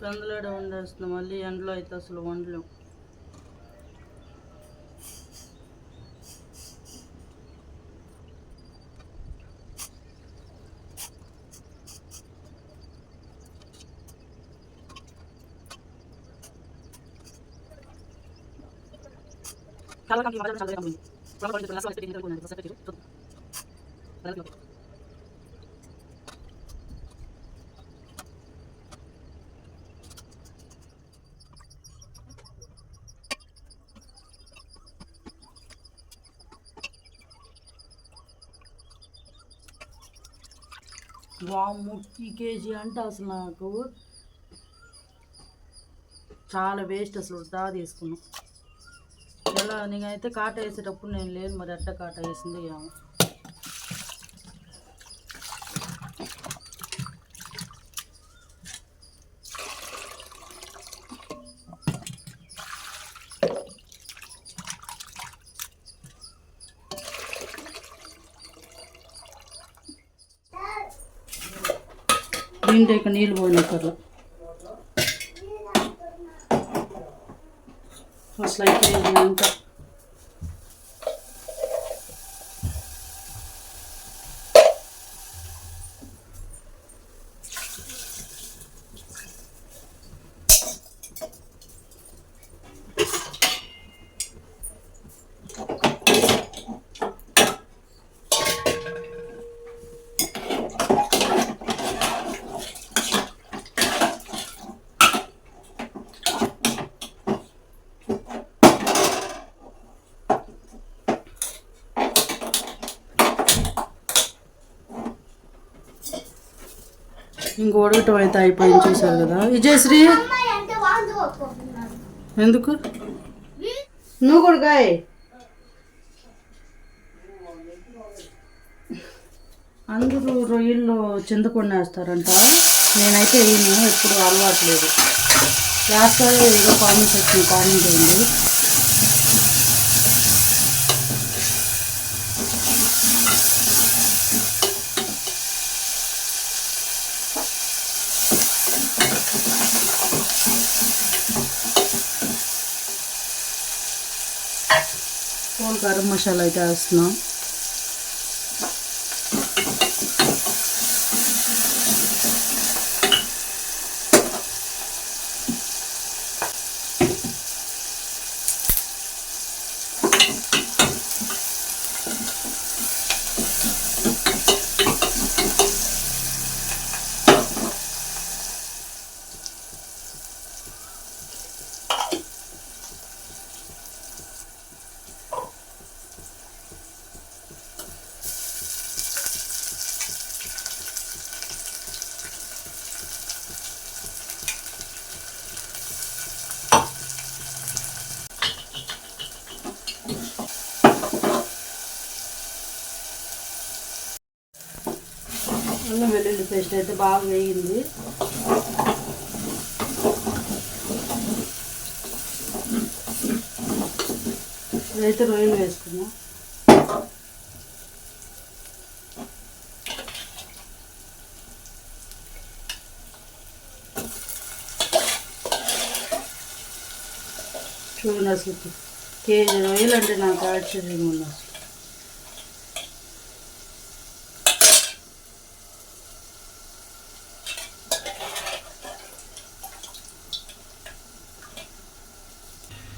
పెందలాడ వండేస్తున్నాం మళ్ళీ ఎండలో అయితే అసలు వండలేం వాము ఈ కేజీ అంటే అసలు నాకు చాలా వేస్ట్ అసలు దా తీసుకున్నాం. ఎలా? నేనైతే కాట వేసేటప్పుడు నేను లేను మరి అట్ట కాట వేసింది ఏమో. దీంట్లో ఇక నీళ్ళు పోయిన కర్ర అసలు అయితే ఇది అంతా. ఇంక ఉడకటం అయితే అయిపోయింది చూసారు కదా. విజయశ్రీ? ఎందుకు? నువ్వు కూడా గాయ అందరూ రొయ్యల్లో చింతకుండా వేస్తారంట. నేనైతే ఏమో ఎప్పుడు అలవాటు లేదు. ఏదో కామెంట్స్ వచ్చింది comment whole garam masala it has now అల్లం వెల్లుల్లి పేస్ట్ అయితే బాగా వేగింది అయితే రొయ్యలు వేసుకున్నాం చూడండి అసలు కేజీ రొయ్యలు అంటే నాకు ఆశ్చర్యంగా ఉంది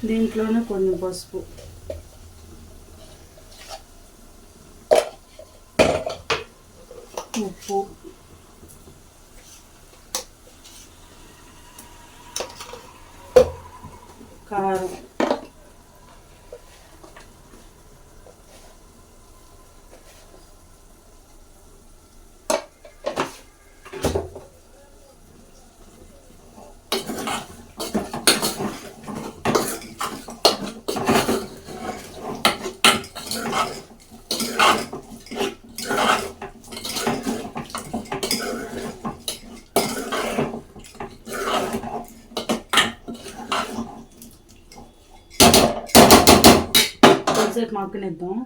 దీంట్లోనే కొంచెం పసుపు. ఉప్పు కారం కొంచెంసేపు మగ్గనిద్దాం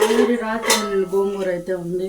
వేడి రాత్రి గోంగూర అయితే ఉంది.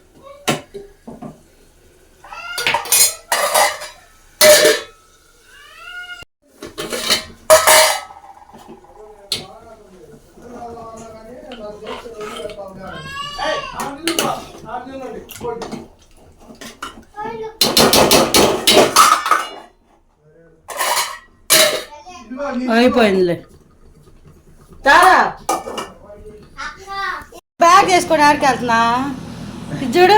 అయిపోయిందిలే తారా. బ్యాగ్ వేసుకొని ఆడికి వెళ్తున్నా. చూడు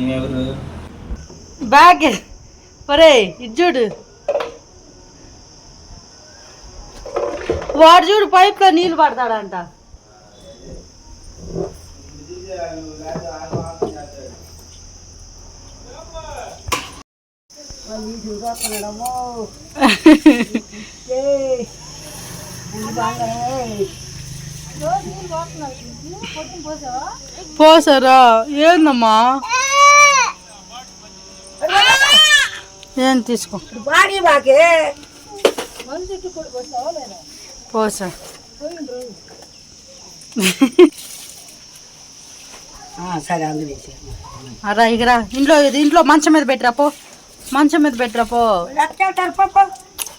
ఈమెవరు బ్యాగ్ ఒరే ఇది చూడు. వాడు చూడు పైప్లో నీళ్ళు పడతాడంట. పోసారా? ఏందమ్మా? ఏం తీసుకో? పోసా. సరే అందు వేసి అరా ఇగరా ఇంట్లో ఇంట్లో మంచం మీద పెట్టరా పో. మంచం మీద పెట్టరా పో. ఎట్టారు పాప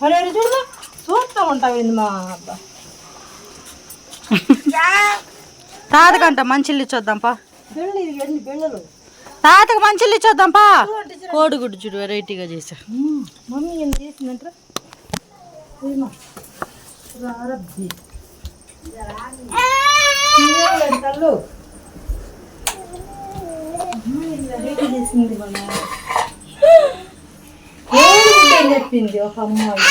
అరే చూడు చూస్తూ ఉంటావు మా అబ్బా. తాతకంట మంచిళ్ళు ఇచ్చొద్దాంపా తాతకు మంచిళ్ళు ఇచ్చొద్దాంపా కోడిగుడ్డు చూడు వెరైటీగా చేసా. మమ్మీ ఏం చేసింది చెప్పింది ఒక అమ్మాయి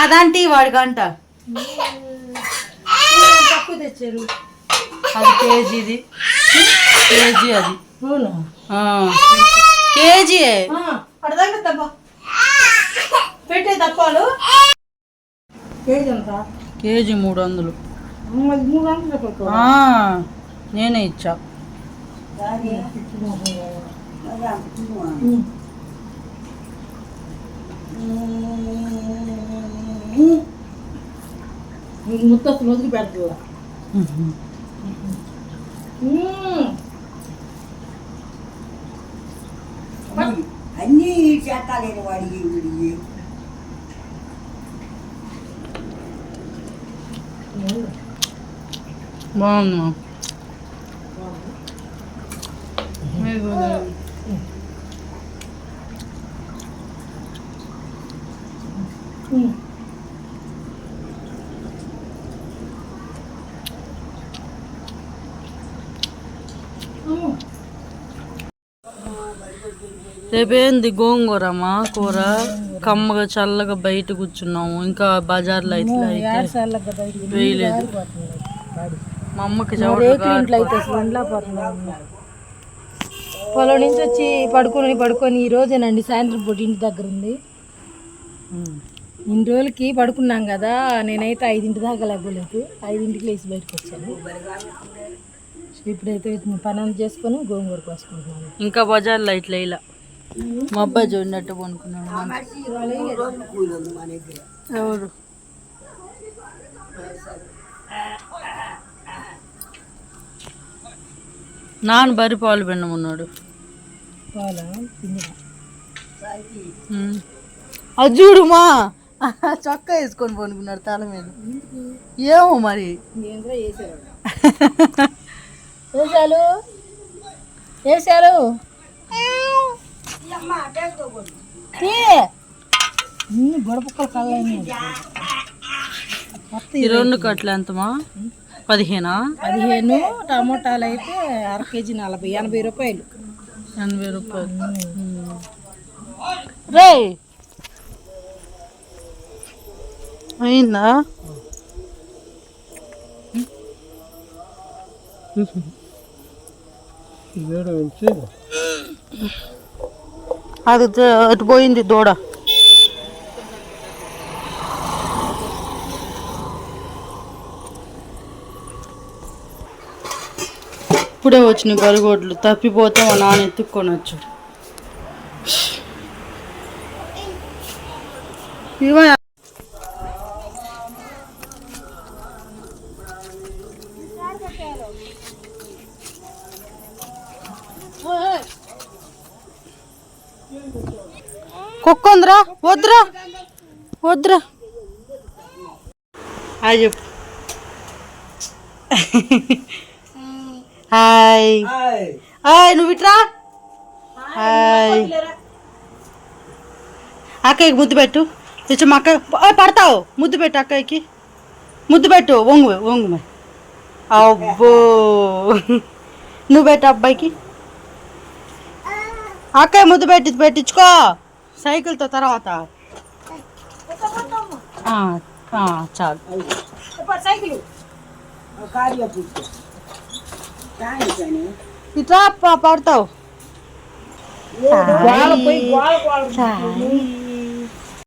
అదంటే వాడికంట తక్కువ తెచ్చారు. అది కేజీది. కేజీ అది. అవునా. కేజీ అడదాకా తప్ప. పెట్టే తప్పాలు. కేజీ ఎంత? కేజీ మూడు వందలు. నేనే ఇచ్చా. ముత్తలు వదిలి పెడతా అన్నీ చేస్తాలేని వాడికి వీడికి బాగుంది రేపేంది గోంగూరమ్మా కూర? కమ్మగా చల్లగా బయట కూర్చున్నాము. ఇంకా బజార్లో అయితే వేయలేదు. మా అమ్మకి పొలం నుంచి వచ్చి పడుకొని పడుకొని ఈ రోజేనండి సాయంత్రం పూట ఇంటి దగ్గర ఉంది. ఇన్ని రోజులకి పడుకున్నాం కదా. నేనైతే ఐదింటి దాకా లేకపోలేదు ఐదింటికి లేచి బయటకు వచ్చాను. ఇప్పుడైతే పని అంతా చేసుకొని గోంగూర కోసుకుంటున్నాను. ఇంకా బజార్లో ఇట్లా ఇలా మా అబ్బాయి చూడినట్టు కొనుక్కున్నాడు ఎవరు? నాన్న బరి పాలు. ఉమ్. అది చూడుమా. చొక్కా వేసుకొని పనుకున్నాడు తల మీద ఏమో మరి. వేసాలు వేసాలు గొడపక్కల కళ్ళ మొత్తం ఈ రెండు కట్టలు ఎంతమా పదిహేనా? పదిహేను టమోటాలు అయితే అర కేజీ నలభై ఎనభై రూపాయలు. ఎనభై రూపాయలు. రే అయిందా? అది అటు పోయింది దూడ. ఇప్పుడే వచ్చినాయి బరిగోడ్లు తప్పిపోతే మా నాన్న ఎత్తుక్కొని వచ్చాడు. ఇవా వద్దురా. వద్దురా. హాయ్ చెప్పు. హాయ్. హాయ్. నువ్వు ఇట్రా? హాయ్ అక్కయ్యకి ముద్దు పెట్టు. తెచ్చు మా అక్క పడతావు. ముద్దు పెట్టు అక్కయ్యకి. ముద్దు పెట్టు వంగు వంగు మరి. అబ్బో. నువ్వు పెట్టు అబ్బాయికి. అక్కయ్య ముద్దు పెట్టి పెట్టించుకో. సైకిల్తో తర్వాత? చాలు. సైకిల్. ప- పడతావు.